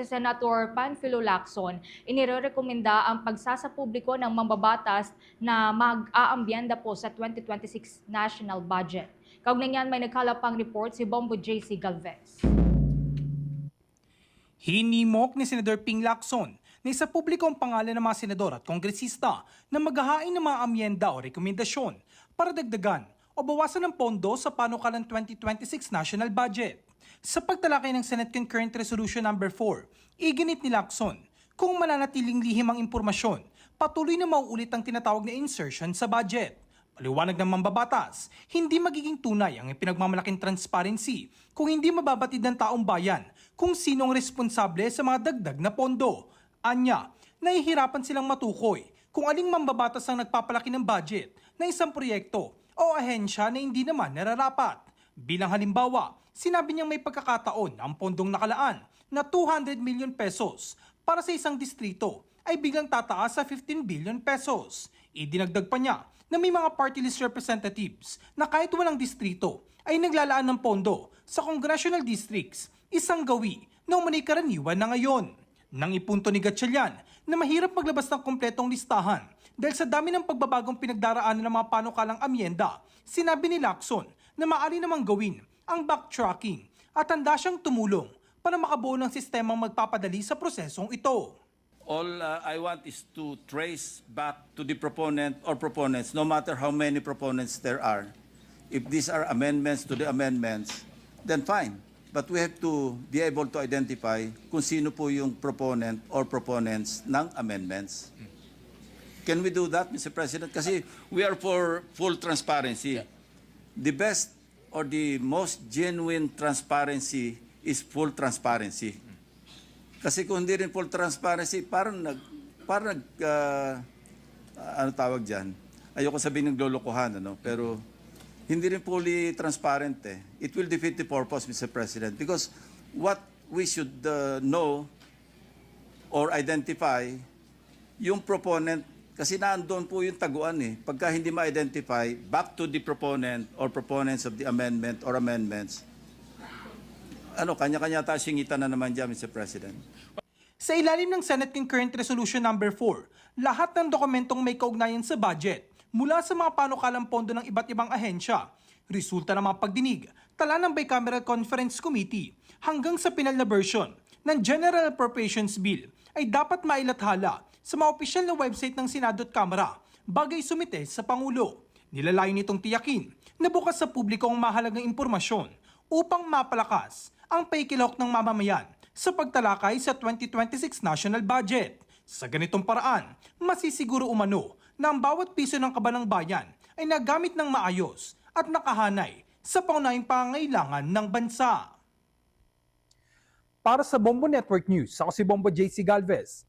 si Senator Panfilo Lacson, inirekomenda ang pagsasapubliko ng mambabatas na mag-aambyenda po sa 2026 national budget. Kaugnay niyan may nagkalapang report si Bombo JC Galvez. Hinimok ni Senador Ping Lacson na isa publiko ang pangalan ng mga senador at kongresista na maghahain ng mga amyenda o rekomendasyon para dagdagan o bawasan ng pondo sa panukalang 2026 national budget. Sa pagtalakay ng Senate Concurrent Resolution No. 4, iginit ni Lacson kung mananatiling lihim ang impormasyon, patuloy na mauulit ang tinatawag na insertion sa budget. Paliwanag ng mambabatas, hindi magiging tunay ang ipinagmamalaking transparency kung hindi mababatid ng taong bayan kung sino ang responsable sa mga dagdag na pondo. Anya, nahihirapan silang matukoy kung aling mambabatas ang nagpapalaki ng budget ng isang proyekto o ahensya na hindi naman nararapat. Bilang halimbawa, sinabi niyang may pagkakataon ang pondong nakalaan na 200 million pesos para sa isang distrito ay biglang tataas sa 15 billion pesos. Idinagdag pa niya na may mga party list representatives na kahit walang distrito ay naglalaan ng pondo sa congressional districts, isang gawi na umunay karaniwan na ngayon. Nang ipunto ni Gatchalian na mahirap maglabas ng kompletong listahan dahil sa dami ng pagbabagong pinagdaraanan ng mga panukalang amyenda, sinabi ni Lacson na maaari namang gawin ang backtracking at handa siyang tumulong para makabuo ng sistemang magpapadali sa prosesong ito. All uh, I want is to trace back to the proponent or proponents, no matter how many proponents there are. If these are amendments to the amendments, then fine. But we have to be able to identify kung sino po yung proponent or proponents ng amendments. Can we do that, Mr. President? Kasi we are for full transparency. The best or the most genuine transparency is full transparency. Kasi kung hindi rin full transparency, parang nag, parang nag, ah, ano tawag dyan? Ayoko sabihin ng lolokohan, ano? Pero hindi rin fully transparent eh. It will defeat the purpose, Mr. President. Because what we should uh, know or identify, yung proponent, kasi naandun po yung taguan eh. Pagka hindi ma-identify, back to the proponent or proponents of the amendment or amendments, ano, kanya-kanya tayo singitan na naman dyan, Mr. President. Sa ilalim ng Senate Concurrent Resolution No. 4, lahat ng dokumentong may kaugnayan sa budget mula sa mga panukalang pondo ng iba't ibang ahensya, resulta ng mga pagdinig, tala ng Bicameral Conference Committee hanggang sa pinal na version ng General Appropriations Bill ay dapat mailathala sa mga opisyal na website ng Senado at Kamara bagay sumite sa Pangulo. Nilalayo nitong tiyakin na bukas sa publiko ang mahalagang impormasyon upang mapalakas ang paikilok ng mamamayan sa pagtalakay sa 2026 national budget. Sa ganitong paraan, masisiguro umano na ang bawat piso ng kabanang bayan ay nagamit ng maayos at nakahanay sa paunahing pangangailangan ng bansa. Para sa Bombo Network News, ako si Bombo JC Galvez,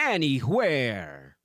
anywhere.